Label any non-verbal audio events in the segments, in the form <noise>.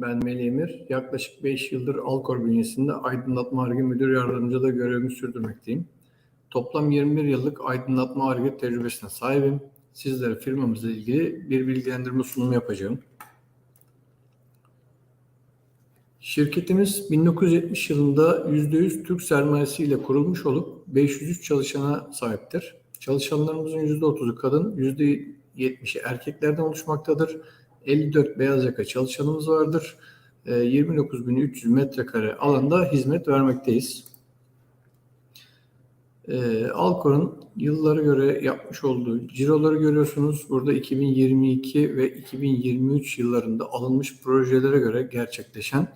Ben Melih Emir. Yaklaşık 5 yıldır Alkor bünyesinde aydınlatma ARGE müdür yardımcılığı görevimi sürdürmekteyim. Toplam 21 yıllık aydınlatma ARGE tecrübesine sahibim. Sizlere firmamızla ilgili bir bilgilendirme sunumu yapacağım. Şirketimiz 1970 yılında %100 Türk sermayesiyle kurulmuş olup 503 çalışana sahiptir. Çalışanlarımızın %30'u kadın, %70'i erkeklerden oluşmaktadır. 54 beyaz yaka çalışanımız vardır. E, 29.300 metrekare alanda hizmet vermekteyiz. E, Alkor'un yıllara göre yapmış olduğu ciroları görüyorsunuz. Burada 2022 ve 2023 yıllarında alınmış projelere göre gerçekleşen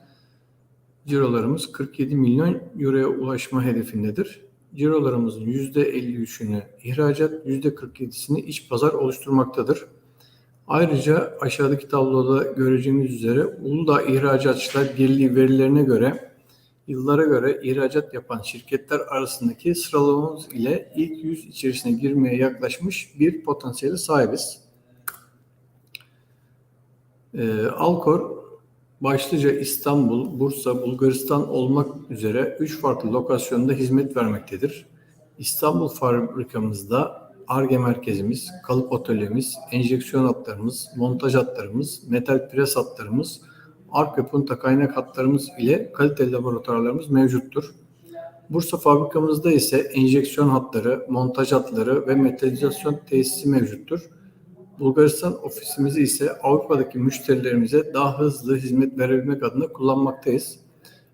cirolarımız 47 milyon euroya ulaşma hedefindedir. Cirolarımızın %53'ünü ihracat, %47'sini iç pazar oluşturmaktadır. Ayrıca aşağıdaki tabloda göreceğimiz üzere Uludağ İhracatçılar Birliği verilerine göre yıllara göre ihracat yapan şirketler arasındaki sıralamamız ile ilk 100 içerisine girmeye yaklaşmış bir potansiyele sahibiz. Ee, Alkor başlıca İstanbul, Bursa, Bulgaristan olmak üzere 3 farklı lokasyonda hizmet vermektedir. İstanbul fabrikamızda ARGE merkezimiz, kalıp atölyemiz, enjeksiyon hatlarımız, montaj hatlarımız, metal pres hatlarımız, ark ve punta kaynak hatlarımız ile kalite laboratuvarlarımız mevcuttur. Bursa fabrikamızda ise enjeksiyon hatları, montaj hatları ve metalizasyon tesisi mevcuttur. Bulgaristan ofisimizi ise Avrupa'daki müşterilerimize daha hızlı hizmet verebilmek adına kullanmaktayız.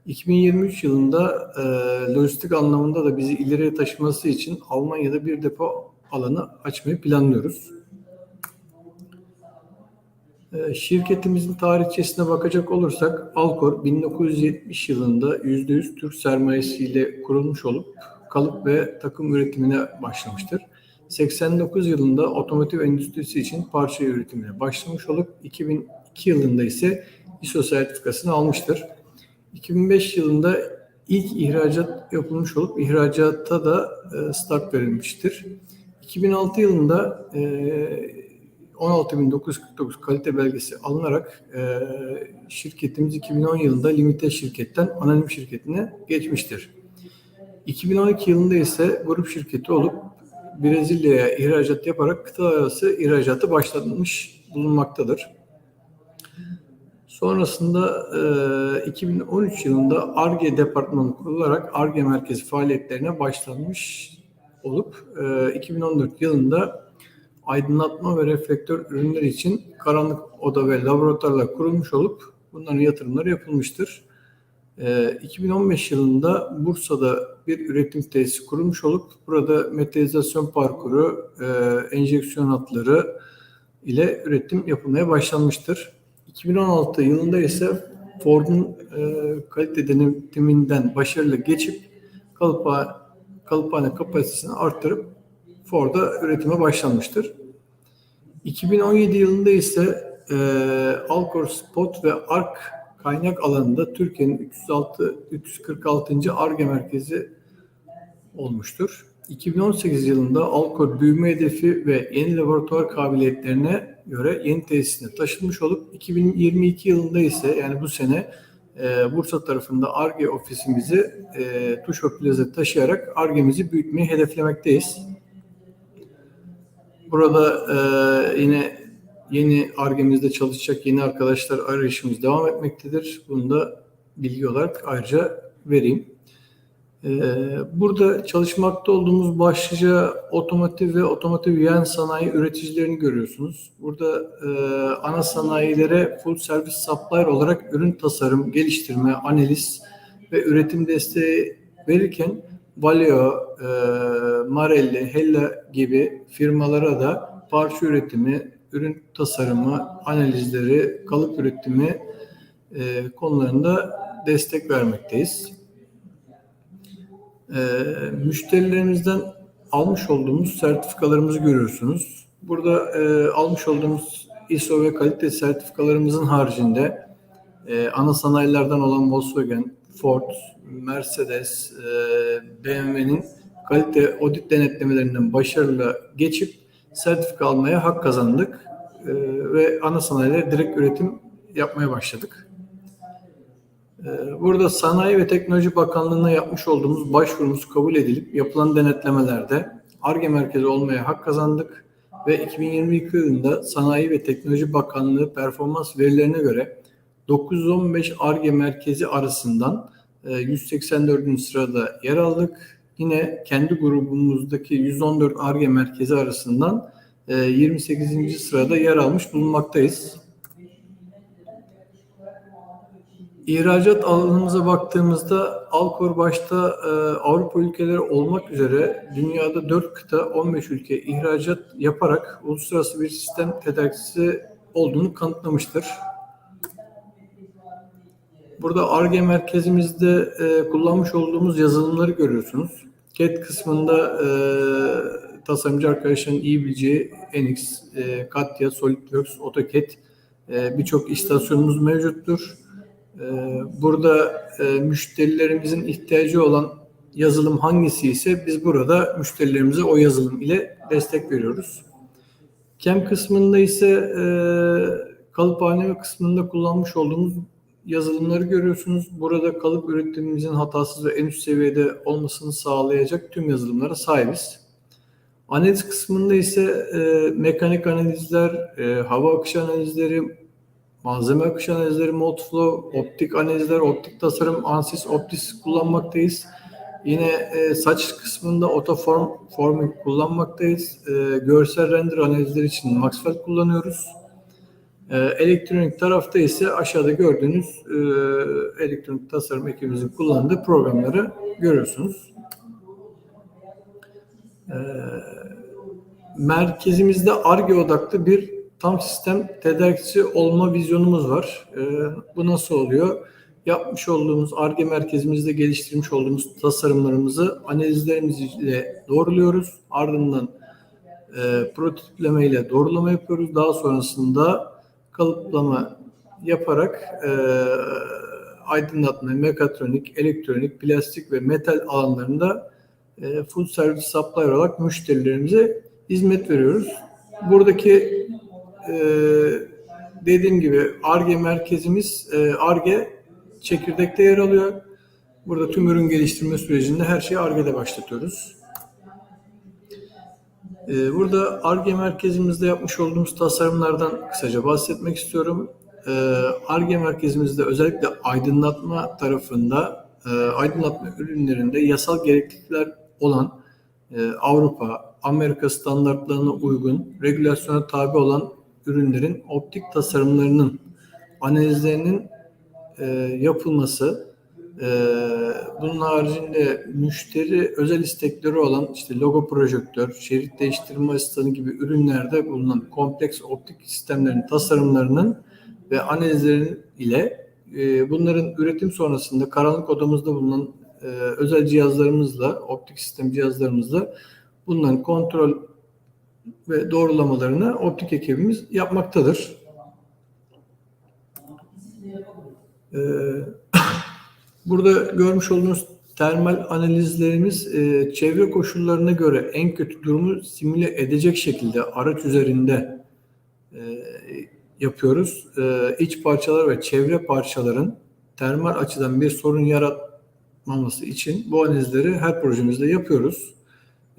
2023 yılında e, lojistik anlamında da bizi ileriye taşıması için Almanya'da bir depo alanı açmayı planlıyoruz. E, şirketimizin tarihçesine bakacak olursak Alkor 1970 yılında %100 Türk sermayesiyle kurulmuş olup kalıp ve takım üretimine başlamıştır. 89 yılında otomotiv endüstrisi için parça üretimine başlamış olup 2002 yılında ise ISO sertifikasını almıştır. 2005 yılında ilk ihracat yapılmış olup ihracata da e, start verilmiştir. 2006 yılında e, 16.949 kalite belgesi alınarak e, şirketimiz 2010 yılında limite şirketten anonim şirketine geçmiştir. 2012 yılında ise grup şirketi olup Brezilya'ya ihracat yaparak kıta arası ihracatı başlatmış bulunmaktadır. Sonrasında e, 2013 yılında ARGE departmanı kurularak ARGE merkezi faaliyetlerine başlanmış olup e, 2014 yılında aydınlatma ve reflektör ürünleri için karanlık oda ve laboratuvarlar kurulmuş olup bunların yatırımları yapılmıştır. E, 2015 yılında Bursa'da bir üretim tesisi kurulmuş olup burada metalizasyon parkuru, e, enjeksiyon hatları ile üretim yapılmaya başlanmıştır. 2016 yılında ise Ford'un e, kalite denetiminden başarılı geçip kalıpa, kalıphane kapasitesini arttırıp Ford'a üretime başlanmıştır. 2017 yılında ise e, Alcor Spot ve ARK kaynak alanında Türkiye'nin 306, 346. ARGE merkezi olmuştur. 2018 yılında Alkor büyüme hedefi ve yeni laboratuvar kabiliyetlerine göre yeni tesisine taşınmış olup 2022 yılında ise yani bu sene e, Bursa tarafında ARGE ofisimizi e, Tuşo Plaza taşıyarak ARGE'mizi büyütmeyi hedeflemekteyiz. Burada e, yine yeni ARGE'mizde çalışacak yeni arkadaşlar arayışımız devam etmektedir. Bunu da bilgi olarak ayrıca vereyim. Ee, burada çalışmakta olduğumuz başlıca otomotiv ve otomotiv yan sanayi üreticilerini görüyorsunuz. Burada e, ana sanayilere full service supplier olarak ürün tasarım, geliştirme, analiz ve üretim desteği verirken Valeo, e, Marelli, Hella gibi firmalara da parça üretimi, ürün tasarımı, analizleri, kalıp üretimi e, konularında destek vermekteyiz e, müşterilerimizden almış olduğumuz sertifikalarımızı görüyorsunuz. Burada e, almış olduğumuz ISO ve kalite sertifikalarımızın haricinde e, ana sanayilerden olan Volkswagen, Ford, Mercedes, e, BMW'nin kalite audit denetlemelerinden başarılı geçip sertifika almaya hak kazandık. e, ve ana sanayilere direkt üretim yapmaya başladık. E, burada Sanayi ve Teknoloji Bakanlığı'na yapmış olduğumuz başvurumuz kabul edilip yapılan denetlemelerde ARGE merkezi olmaya hak kazandık ve 2022 yılında Sanayi ve Teknoloji Bakanlığı performans verilerine göre 915 ARGE merkezi arasından e, 184. sırada yer aldık. Yine kendi grubumuzdaki 114 ARGE merkezi arasından e, 28. sırada yer almış bulunmaktayız. İhracat alanımıza baktığımızda Alkor başta e, Avrupa ülkeleri olmak üzere dünyada 4 kıta 15 ülke ihracat yaparak uluslararası bir sistem tedarikçisi olduğunu kanıtlamıştır. Burada ARGE merkezimizde e, kullanmış olduğumuz yazılımları görüyorsunuz. CAD kısmında e, tasarımcı arkadaşların iyi bileceği NX, e, Katya, SolidWorks, AutoCAD e, birçok istasyonumuz mevcuttur. E, burada e, müşterilerimizin ihtiyacı olan yazılım hangisi ise biz burada müşterilerimize o yazılım ile destek veriyoruz. CAM kısmında ise e, kalıphaneme kısmında kullanmış olduğumuz yazılımları görüyorsunuz. Burada kalıp üretimimizin hatasız ve en üst seviyede olmasını sağlayacak tüm yazılımlara sahibiz. Analiz kısmında ise e, mekanik analizler, e, hava akışı analizleri, malzeme akışı analizleri, Multiflow, optik analizler, optik tasarım, ANSYS, Optis kullanmaktayız. Yine e, saç kısmında Autoform Forming kullanmaktayız. E, görsel render analizleri için Maxwell kullanıyoruz. E, elektronik tarafta ise aşağıda gördüğünüz e, elektronik tasarım ekibimizin kullandığı programları görüyorsunuz. E, merkezimizde ARGE odaklı bir tam sistem tedarikçisi olma vizyonumuz var. E, bu nasıl oluyor? Yapmış olduğumuz ARGE merkezimizde geliştirmiş olduğumuz tasarımlarımızı analizlerimizle doğruluyoruz. Ardından e, prototipleme ile doğrulama yapıyoruz. Daha sonrasında kalıplama yaparak e, aydınlatma, mekatronik, elektronik, plastik ve metal alanlarında e, full service supplier olarak müşterilerimize hizmet veriyoruz. Buradaki e, dediğim gibi ARGE merkezimiz ARGE çekirdekte yer alıyor. Burada tüm ürün geliştirme sürecinde her şeyi ARGE'de başlatıyoruz. Ee, burada ARGE merkezimizde yapmış olduğumuz tasarımlardan kısaca bahsetmek istiyorum. ARGE merkezimizde özellikle aydınlatma tarafında, e, aydınlatma ürünlerinde yasal gereklilikler olan e, Avrupa, Amerika standartlarına uygun, regülasyona tabi olan ürünlerin optik tasarımlarının analizlerinin e, yapılması, ee, bunun haricinde müşteri özel istekleri olan işte logo projektör, şerit değiştirme asistanı gibi ürünlerde bulunan kompleks optik sistemlerin tasarımlarının ve analizlerinin ile e, bunların üretim sonrasında karanlık odamızda bulunan e, özel cihazlarımızla, optik sistem cihazlarımızla bunların kontrol ve doğrulamalarını optik ekibimiz yapmaktadır. Ee, <coughs> Burada görmüş olduğunuz termal analizlerimiz e, çevre koşullarına göre en kötü durumu simüle edecek şekilde araç üzerinde e, yapıyoruz. E, iç parçalar ve çevre parçaların termal açıdan bir sorun yaratmaması için bu analizleri her projemizde yapıyoruz.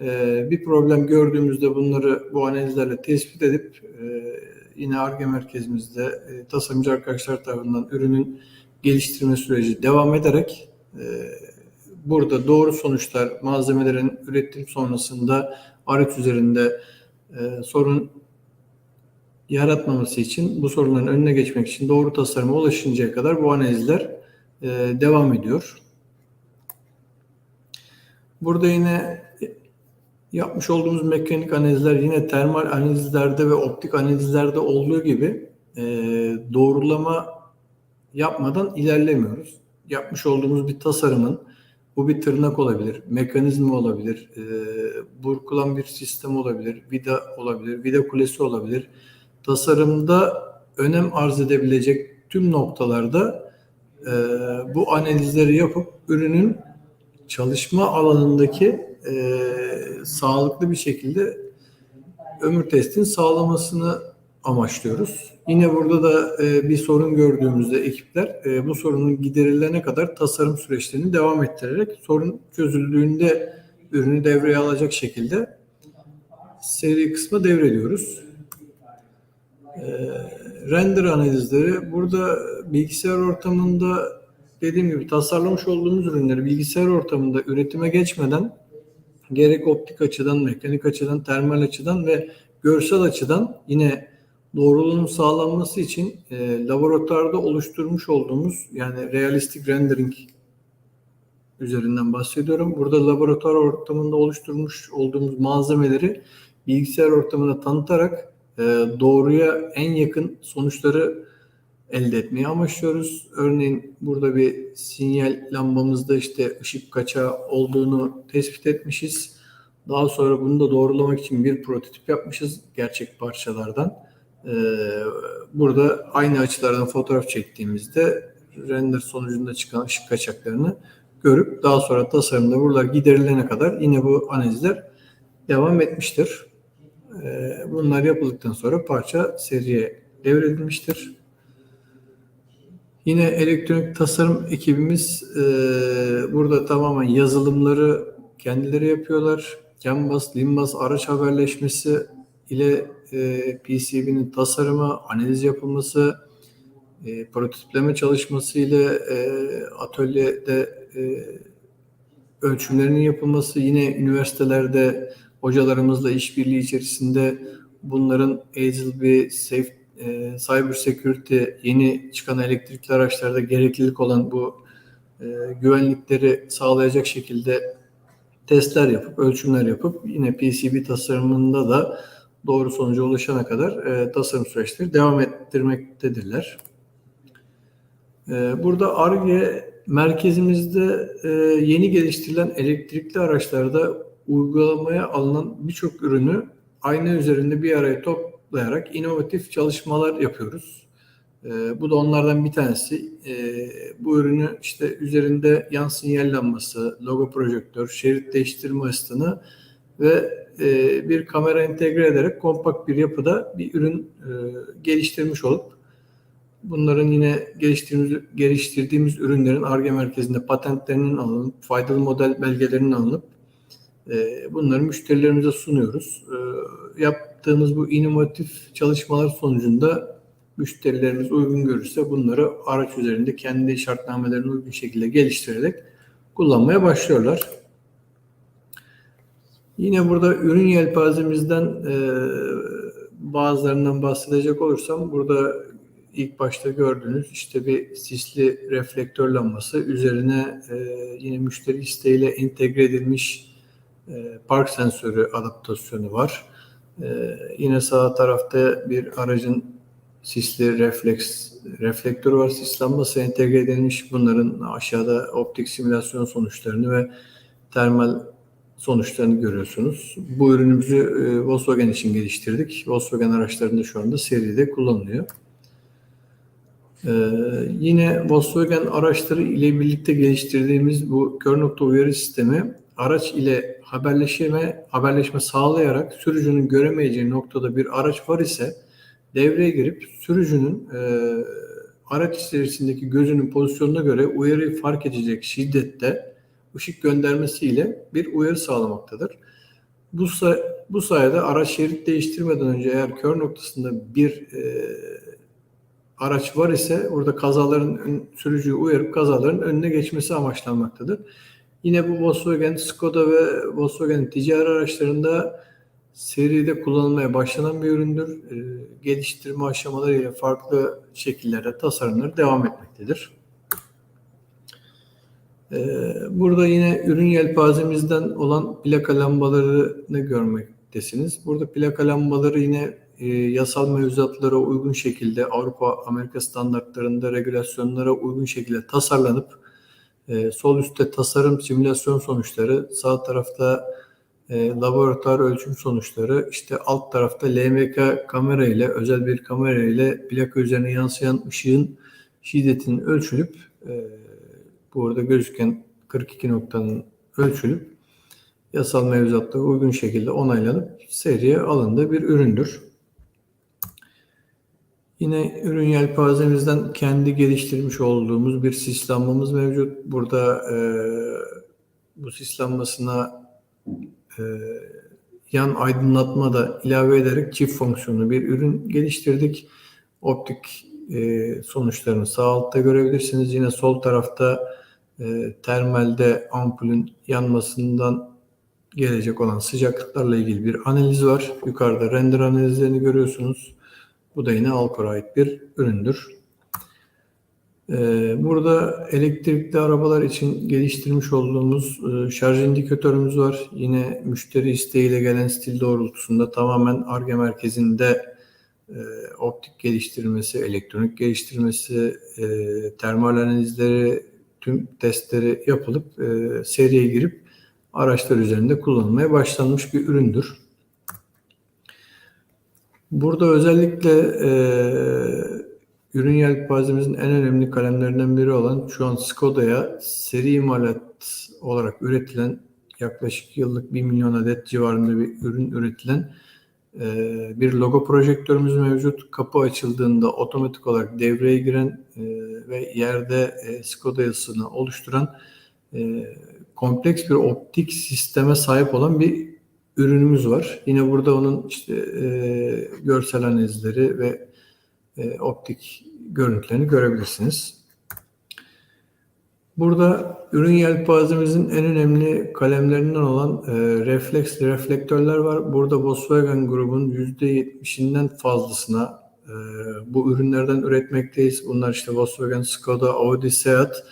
E, bir problem gördüğümüzde bunları bu analizlerle tespit edip e, yine ARGE merkezimizde e, tasarımcı arkadaşlar tarafından ürünün geliştirme süreci devam ederek e, burada doğru sonuçlar malzemelerin üretim sonrasında araç üzerinde sorun yaratmaması için bu sorunların önüne geçmek için doğru tasarıma ulaşıncaya kadar bu analizler devam ediyor. Burada yine yapmış olduğumuz mekanik analizler yine termal analizlerde ve optik analizlerde olduğu gibi e, doğrulama yapmadan ilerlemiyoruz. Yapmış olduğumuz bir tasarımın bu bir tırnak olabilir, mekanizma olabilir, e, burkulan bir sistem olabilir, vida olabilir, vida kulesi olabilir. Tasarımda önem arz edebilecek tüm noktalarda e, bu analizleri yapıp ürünün çalışma alanındaki e, sağlıklı bir şekilde ömür testini sağlamasını amaçlıyoruz. Yine burada da e, bir sorun gördüğümüzde ekipler e, bu sorunun giderilene kadar tasarım süreçlerini devam ettirerek sorun çözüldüğünde ürünü devreye alacak şekilde seri kısmı devrediyoruz. E, render analizleri burada bilgisayar ortamında dediğim gibi tasarlamış olduğumuz ürünleri bilgisayar ortamında üretime geçmeden gerek optik açıdan, mekanik açıdan, termal açıdan ve görsel açıdan yine doğruluğun sağlanması için e, laboratuvarda oluşturmuş olduğumuz yani realistik rendering üzerinden bahsediyorum. Burada laboratuvar ortamında oluşturmuş olduğumuz malzemeleri bilgisayar ortamına tanıtarak e, doğruya en yakın sonuçları elde etmeyi amaçlıyoruz. Örneğin burada bir sinyal lambamızda işte ışık kaçağı olduğunu tespit etmişiz. Daha sonra bunu da doğrulamak için bir prototip yapmışız gerçek parçalardan. Ee, burada aynı açılardan fotoğraf çektiğimizde render sonucunda çıkan ışık kaçaklarını görüp daha sonra tasarımda buralar giderilene kadar yine bu analizler devam etmiştir. Ee, bunlar yapıldıktan sonra parça seriye devredilmiştir. Yine elektronik tasarım ekibimiz e, burada tamamen yazılımları kendileri yapıyorlar. Canvas, Limbas araç haberleşmesi ile e, PCB'nin tasarımı, analiz yapılması, e, prototipleme çalışması ile e, atölyede e, ölçümlerinin yapılması, yine üniversitelerde hocalarımızla işbirliği içerisinde bunların ASIL Safe e, cyber security yeni çıkan elektrikli araçlarda gereklilik olan bu e, güvenlikleri sağlayacak şekilde testler yapıp ölçümler yapıp yine PCB tasarımında da doğru sonuca ulaşana kadar e, tasarım süreçleri devam ettirmektedirler. E, burada ARGE merkezimizde e, yeni geliştirilen elektrikli araçlarda uygulamaya alınan birçok ürünü ayna üzerinde bir araya top toplayarak inovatif çalışmalar yapıyoruz. E, bu da onlardan bir tanesi. E, bu ürünü işte üzerinde yan sinyal lambası, logo projektör, şerit değiştirme asistanı ve e, bir kamera entegre ederek kompakt bir yapıda bir ürün e, geliştirmiş olup bunların yine geliştirdiğimiz, geliştirdiğimiz ürünlerin ARGE merkezinde patentlerinin alınıp, faydalı model belgelerinin alınıp bunları müşterilerimize sunuyoruz. E, yaptığımız bu inovatif çalışmalar sonucunda müşterilerimiz uygun görürse bunları araç üzerinde kendi şartnamelerine uygun şekilde geliştirerek kullanmaya başlıyorlar. Yine burada ürün yelpazemizden e, bazılarından bahsedecek olursam burada ilk başta gördüğünüz işte bir sisli reflektör lambası üzerine e, yine müşteri isteğiyle entegre edilmiş e, park sensörü adaptasyonu var. Ee, yine sağ tarafta bir aracın sisli refleks reflektörü var. Sis lambası entegre edilmiş. Bunların aşağıda optik simülasyon sonuçlarını ve termal sonuçlarını görüyorsunuz. Bu ürünümüzü e, Volkswagen için geliştirdik. Volkswagen araçlarında şu anda seride kullanılıyor. Ee, yine Volkswagen araçları ile birlikte geliştirdiğimiz bu kör nokta uyarı sistemi araç ile haberleşme haberleşme sağlayarak sürücünün göremeyeceği noktada bir araç var ise devreye girip sürücünün e, araç içerisindeki gözünün pozisyonuna göre uyarıyı fark edecek şiddette ışık göndermesiyle bir uyarı sağlamaktadır. Bu, say bu sayede araç şerit değiştirmeden önce eğer kör noktasında bir e, araç var ise orada kazaların sürücüyü uyarıp kazaların önüne geçmesi amaçlanmaktadır. Yine bu Volkswagen, Skoda ve Volkswagen ticari araçlarında seride kullanılmaya başlanan bir üründür. E, geliştirme aşamalarıyla farklı şekillerde tasarımları devam etmektedir. E, burada yine ürün yelpazemizden olan plaka lambalarını görmektesiniz. Burada plaka lambaları yine e, yasal mevzuatlara uygun şekilde Avrupa Amerika standartlarında regülasyonlara uygun şekilde tasarlanıp e, sol üstte tasarım simülasyon sonuçları, sağ tarafta e, laboratuvar ölçüm sonuçları, işte alt tarafta LMK kamera ile özel bir kamera ile plaka üzerine yansıyan ışığın şiddetinin ölçülüp e, burada gözüken 42 noktanın ölçülüp yasal mevzuatlara uygun şekilde onaylanıp seriye alındığı bir üründür. Yine ürün yelpazemizden kendi geliştirmiş olduğumuz bir sis lambamız mevcut. Burada e, bu sis lambasına e, yan aydınlatma da ilave ederek çift fonksiyonlu bir ürün geliştirdik. Optik e, sonuçlarını sağ altta görebilirsiniz. Yine sol tarafta e, termalde ampulün yanmasından gelecek olan sıcaklıklarla ilgili bir analiz var. Yukarıda render analizlerini görüyorsunuz. Bu da yine Alcor'a ait bir üründür. Ee, burada elektrikli arabalar için geliştirmiş olduğumuz e, şarj indikatörümüz var. Yine müşteri isteğiyle gelen stil doğrultusunda tamamen ARGE merkezinde e, optik geliştirmesi, elektronik geliştirmesi, e, termal analizleri, tüm testleri yapılıp seriye girip araçlar üzerinde kullanılmaya başlanmış bir üründür. Burada özellikle e, ürün yelpazemizin en önemli kalemlerinden biri olan şu an Skoda'ya seri imalat olarak üretilen yaklaşık yıllık 1 milyon adet civarında bir ürün üretilen e, bir logo projektörümüz mevcut. Kapı açıldığında otomatik olarak devreye giren e, ve yerde e, Skoda yazısını oluşturan e, kompleks bir optik sisteme sahip olan bir ürünümüz var. Yine burada onun işte e, görsel analizleri ve e, optik görüntülerini görebilirsiniz. Burada ürün yelpazemizin en önemli kalemlerinden olan e, refleksli reflektörler var. Burada Volkswagen grubun %70'inden fazlasına e, bu ürünlerden üretmekteyiz. Bunlar işte Volkswagen, Skoda, Audi, Seat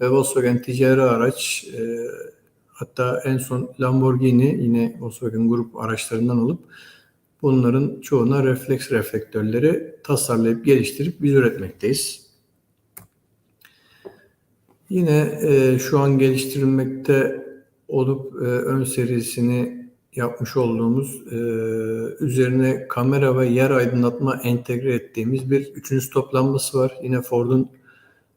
ve Volkswagen ticari araç, e, Hatta en son Lamborghini yine Volkswagen grup araçlarından olup bunların çoğuna refleks reflektörleri tasarlayıp geliştirip biz üretmekteyiz. Yine e, şu an geliştirilmekte olup e, ön serisini yapmış olduğumuz e, üzerine kamera ve yer aydınlatma entegre ettiğimiz bir üçüncü toplanması var. Yine Ford'un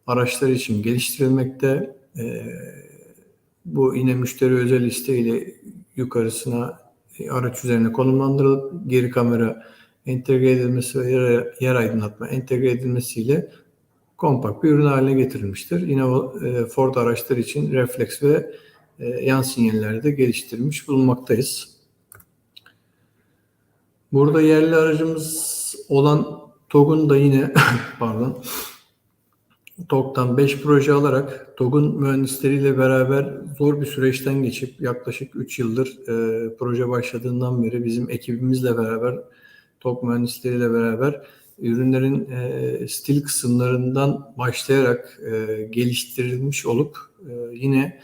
araçları için geliştirilmekte. E, bu yine müşteri özel isteğiyle yukarısına e, araç üzerine konumlandırılıp geri kamera entegre edilmesi ve yer, yer aydınlatma entegre edilmesiyle kompakt bir ürün haline getirilmiştir. Yine e, Ford araçlar için refleks ve e, yan sinyalleri de geliştirmiş bulunmaktayız. Burada yerli aracımız olan TOG'un da yine <laughs> pardon TOG'dan 5 proje alarak TOG'un mühendisleriyle beraber zor bir süreçten geçip yaklaşık 3 yıldır e, proje başladığından beri bizim ekibimizle beraber TOG mühendisleriyle beraber ürünlerin e, stil kısımlarından başlayarak e, geliştirilmiş olup e, yine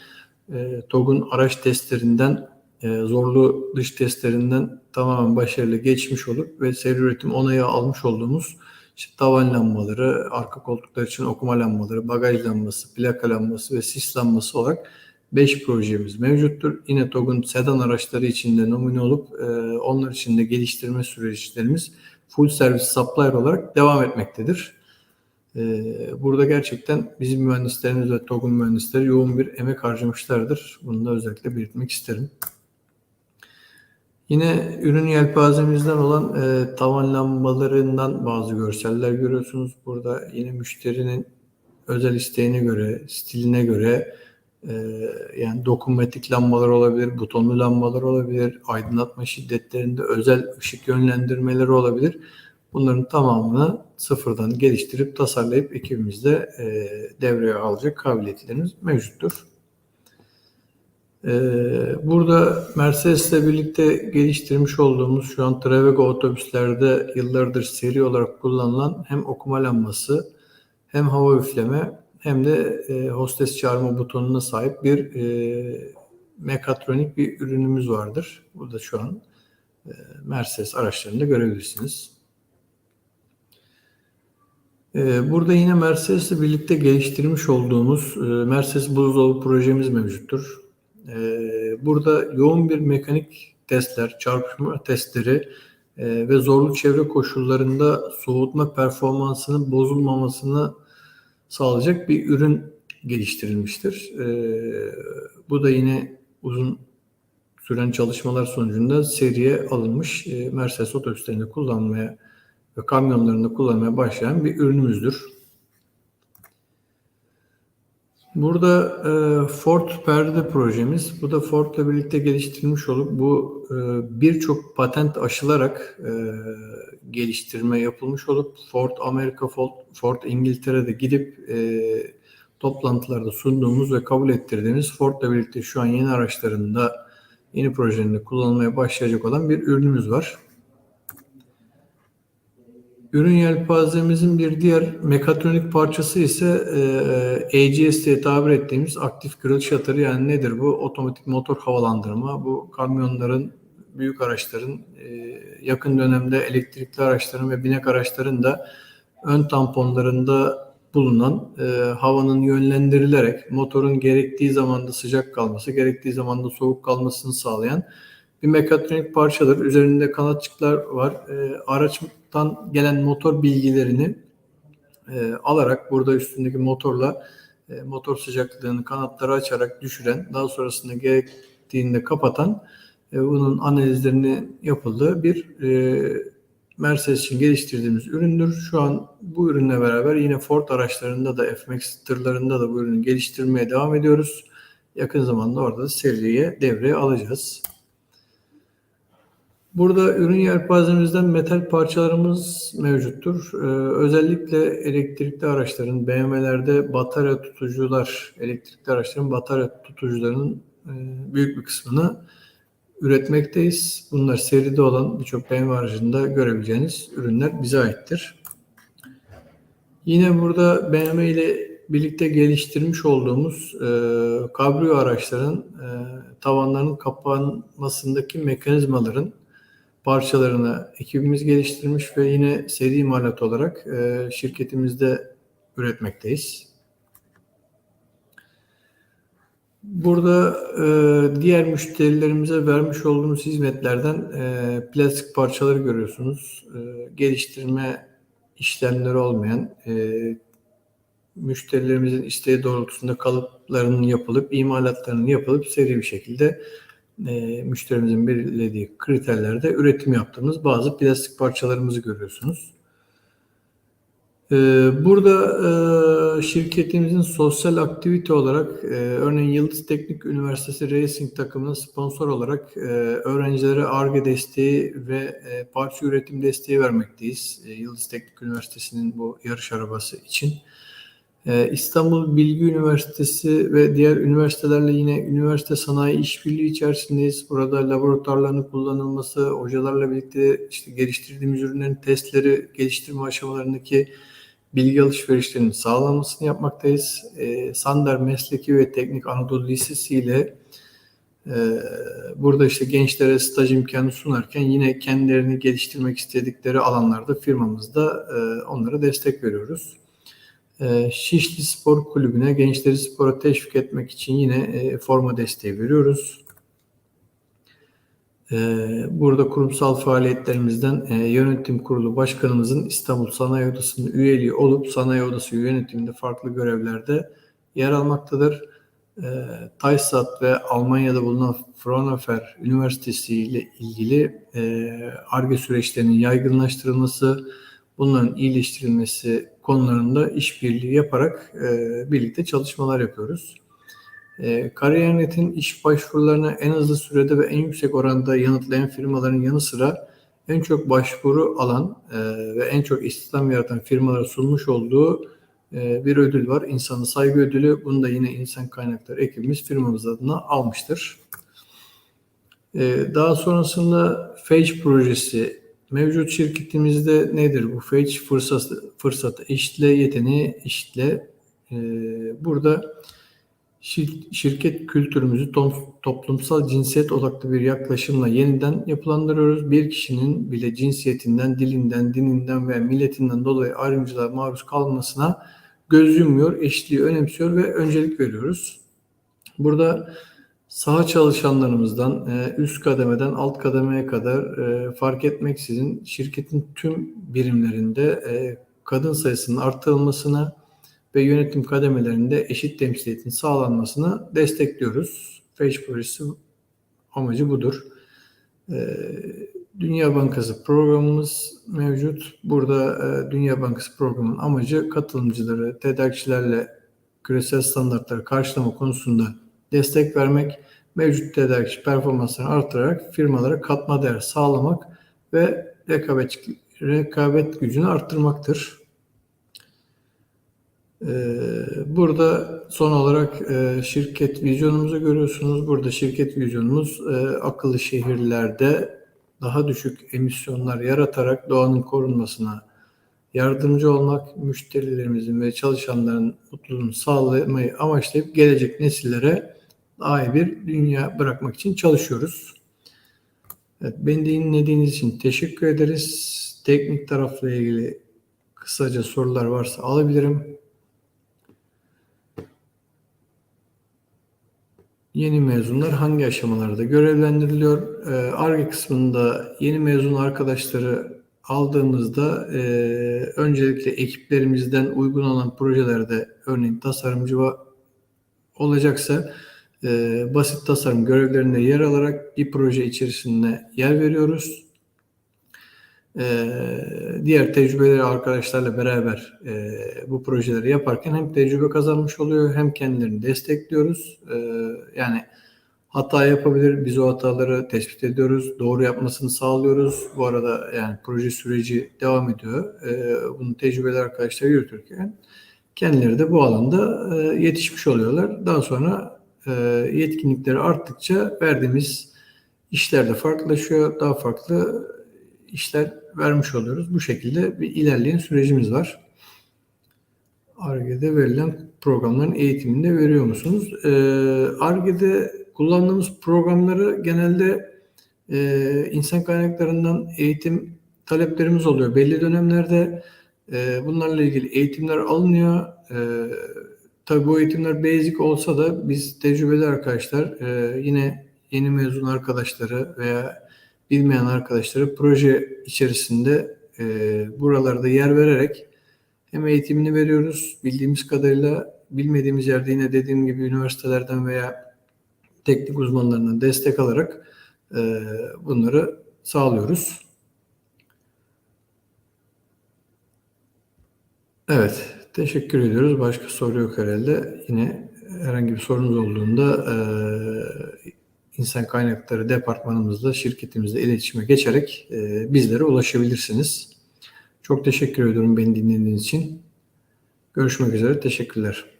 e, TOG'un araç testlerinden e, zorlu dış testlerinden tamamen başarılı geçmiş olup ve seri üretim onayı almış olduğumuz işte tavan lambaları, arka koltuklar için okuma lambaları, bagaj lambası, plaka lambası ve sis lambası olarak 5 projemiz mevcuttur. Yine TOG'un sedan araçları içinde numune olup e, onlar için de geliştirme süreçlerimiz full servis supplier olarak devam etmektedir. E, burada gerçekten bizim mühendislerimiz ve TOG'un mühendisleri yoğun bir emek harcamışlardır. Bunu da özellikle belirtmek isterim. Yine ürün yelpazemizden olan e, tavan lambalarından bazı görseller görüyorsunuz. Burada yine müşterinin özel isteğine göre, stiline göre e, yani dokunmatik lambalar olabilir, butonlu lambalar olabilir, aydınlatma şiddetlerinde özel ışık yönlendirmeleri olabilir. Bunların tamamını sıfırdan geliştirip tasarlayıp ekibimizde e, devreye alacak kabiliyetlerimiz mevcuttur. Ee, burada Mercedes'le birlikte geliştirmiş olduğumuz şu an Travego otobüslerde yıllardır seri olarak kullanılan hem okuma lambası hem hava üfleme hem de e, hostes çağırma butonuna sahip bir e, mekatronik bir ürünümüz vardır. Burada şu an e, Mercedes araçlarında görebilirsiniz. Burada yine Mercedes'le birlikte geliştirmiş olduğumuz Mercedes buzdolabı projemiz mevcuttur. Ee, burada yoğun bir mekanik testler, çarpışma testleri e, ve zorlu çevre koşullarında soğutma performansının bozulmamasını sağlayacak bir ürün geliştirilmiştir. Ee, bu da yine uzun süren çalışmalar sonucunda seriye alınmış e, Mercedes otobüslerinde kullanmaya ve kamyonlarında kullanmaya başlayan bir ürünümüzdür. Burada e, Ford perde projemiz. Bu da Ford'la birlikte geliştirilmiş olup bu e, birçok patent aşılarak e, geliştirme yapılmış olup Ford Amerika, Ford, Ford İngiltere'de gidip e, toplantılarda sunduğumuz ve kabul ettirdiğimiz Ford'la birlikte şu an yeni araçlarında yeni projelerinde kullanılmaya başlayacak olan bir ürünümüz var. Ürün yelpazemizin bir diğer mekatronik parçası ise e, AGS diye tabir ettiğimiz aktif grill shutter yani nedir bu? Otomatik motor havalandırma. Bu kamyonların, büyük araçların, e, yakın dönemde elektrikli araçların ve binek araçların da ön tamponlarında bulunan e, havanın yönlendirilerek motorun gerektiği zamanda sıcak kalması, gerektiği zamanda soğuk kalmasını sağlayan bir mekatronik parçadır. Üzerinde kanatçıklar var. E, araçtan gelen motor bilgilerini e, alarak burada üstündeki motorla e, motor sıcaklığını kanatları açarak düşüren, daha sonrasında gerektiğinde kapatan e, bunun analizlerini yapıldığı bir e, Mercedes için geliştirdiğimiz üründür. Şu an bu ürünle beraber yine Ford araçlarında da F-Max tırlarında da bu ürünü geliştirmeye devam ediyoruz. Yakın zamanda orada da seriye devreye alacağız. Burada ürün yelpazemizden metal parçalarımız mevcuttur. Ee, özellikle elektrikli araçların, BMW'lerde batarya tutucular, elektrikli araçların batarya tutucularının e, büyük bir kısmını üretmekteyiz. Bunlar seride olan birçok BMW aracında görebileceğiniz ürünler bize aittir. Yine burada BMW ile birlikte geliştirmiş olduğumuz e, kabrio araçların e, tavanlarının kapanmasındaki mekanizmaların parçalarını ekibimiz geliştirmiş ve yine seri imalat olarak e, şirketimizde üretmekteyiz. Burada e, diğer müşterilerimize vermiş olduğumuz hizmetlerden e, plastik parçaları görüyorsunuz. E, geliştirme işlemleri olmayan e, müşterilerimizin isteği doğrultusunda kalıplarının yapılıp imalatlarının yapılıp seri bir şekilde e, müşterimizin belirlediği kriterlerde üretim yaptığımız bazı plastik parçalarımızı görüyorsunuz. E, burada e, şirketimizin sosyal aktivite olarak e, örneğin Yıldız Teknik Üniversitesi Racing takımına sponsor olarak e, öğrencilere ARGE desteği ve parça üretim desteği vermekteyiz. Yıldız Teknik Üniversitesi'nin bu yarış arabası için. İstanbul Bilgi Üniversitesi ve diğer üniversitelerle yine üniversite sanayi işbirliği içerisindeyiz. Burada laboratuvarların kullanılması, hocalarla birlikte işte geliştirdiğimiz ürünlerin testleri, geliştirme aşamalarındaki bilgi alışverişlerinin sağlanmasını yapmaktayız. E, Sander Mesleki ve Teknik Anadolu Lisesi ile e, burada işte gençlere staj imkanı sunarken yine kendilerini geliştirmek istedikleri alanlarda firmamızda e, onlara destek veriyoruz. Ee, Şişli Spor Kulübü'ne gençleri spora teşvik etmek için yine e, forma desteği veriyoruz. Ee, burada kurumsal faaliyetlerimizden e, yönetim kurulu başkanımızın İstanbul Sanayi Odası'nın üyeliği olup Sanayi Odası yönetiminde farklı görevlerde yer almaktadır. Ee, Taysat ve Almanya'da bulunan Fraunhofer Üniversitesi ile ilgili ARGE e, süreçlerinin yaygınlaştırılması, bunların iyileştirilmesi konularında işbirliği yaparak e, birlikte çalışmalar yapıyoruz. E, Kariyer.net'in iş başvurularına en hızlı sürede ve en yüksek oranda yanıtlayan firmaların yanı sıra en çok başvuru alan e, ve en çok istihdam yaratan firmalara sunmuş olduğu e, bir ödül var. İnsanı saygı ödülü. Bunu da yine insan kaynakları ekibimiz firmamız adına almıştır. E, daha sonrasında Fage projesi Mevcut şirketimizde nedir bu fetch fırsatı, fırsatı eşitle yeteneği eşitle e, burada şirket kültürümüzü toplumsal cinsiyet odaklı bir yaklaşımla yeniden yapılandırıyoruz. Bir kişinin bile cinsiyetinden, dilinden, dininden veya milletinden dolayı ayrımcılığa maruz kalmasına göz yumuyor, eşitliği önemsiyor ve öncelik veriyoruz. Burada saha çalışanlarımızdan e, üst kademeden alt kademeye kadar e, fark etmeksizin şirketin tüm birimlerinde e, kadın sayısının artırılmasına ve yönetim kademelerinde eşit temsiliyetin sağlanmasına destekliyoruz. Fage projesi amacı budur. Dünya Bankası programımız mevcut. Burada Dünya Bankası programının amacı katılımcıları, tedarikçilerle küresel standartları karşılama konusunda destek vermek, mevcut tedarikçi performanslarını artırarak firmalara katma değer sağlamak ve rekabet, rekabet gücünü arttırmaktır. Ee, Burada son olarak e, şirket vizyonumuzu görüyorsunuz. Burada şirket vizyonumuz e, akıllı şehirlerde daha düşük emisyonlar yaratarak doğanın korunmasına yardımcı olmak, müşterilerimizin ve çalışanların mutluluğunu sağlamayı amaçlayıp gelecek nesillere daha iyi bir dünya bırakmak için çalışıyoruz. Evet, beni dinlediğiniz için teşekkür ederiz. Teknik tarafla ilgili kısaca sorular varsa alabilirim. Yeni mezunlar hangi aşamalarda görevlendiriliyor? Ee, ARGE kısmında yeni mezun arkadaşları aldığımızda e, öncelikle ekiplerimizden uygun olan projelerde örneğin tasarımcı olacaksa e, basit tasarım görevlerinde yer alarak bir proje içerisinde yer veriyoruz. Ee, diğer tecrübeleri arkadaşlarla beraber e, bu projeleri yaparken hem tecrübe kazanmış oluyor hem kendilerini destekliyoruz. Ee, yani hata yapabilir, biz o hataları tespit ediyoruz, doğru yapmasını sağlıyoruz. Bu arada yani proje süreci devam ediyor. Ee, bunu tecrübeli arkadaşlar yürütürken kendileri de bu alanda e, yetişmiş oluyorlar. Daha sonra e, yetkinlikleri arttıkça verdiğimiz işler de farklılaşıyor, daha farklı işler vermiş oluyoruz. Bu şekilde bir ilerleyen sürecimiz var. ARGE'de verilen programların eğitiminde veriyor musunuz? ARGE'de kullandığımız programları genelde e, insan kaynaklarından eğitim taleplerimiz oluyor. Belli dönemlerde e, bunlarla ilgili eğitimler alınıyor. E, tabii bu eğitimler basic olsa da biz tecrübeli arkadaşlar e, yine yeni mezun arkadaşları veya bilmeyen arkadaşları proje içerisinde e, buralarda yer vererek hem eğitimini veriyoruz bildiğimiz kadarıyla bilmediğimiz yerde yine dediğim gibi üniversitelerden veya teknik uzmanlarından destek alarak e, bunları sağlıyoruz. Evet, teşekkür ediyoruz. Başka soru yok herhalde. Yine herhangi bir sorunuz olduğunda e, insan kaynakları departmanımızda, şirketimizde iletişime geçerek e, bizlere ulaşabilirsiniz. Çok teşekkür ediyorum beni dinlediğiniz için. Görüşmek üzere. Teşekkürler.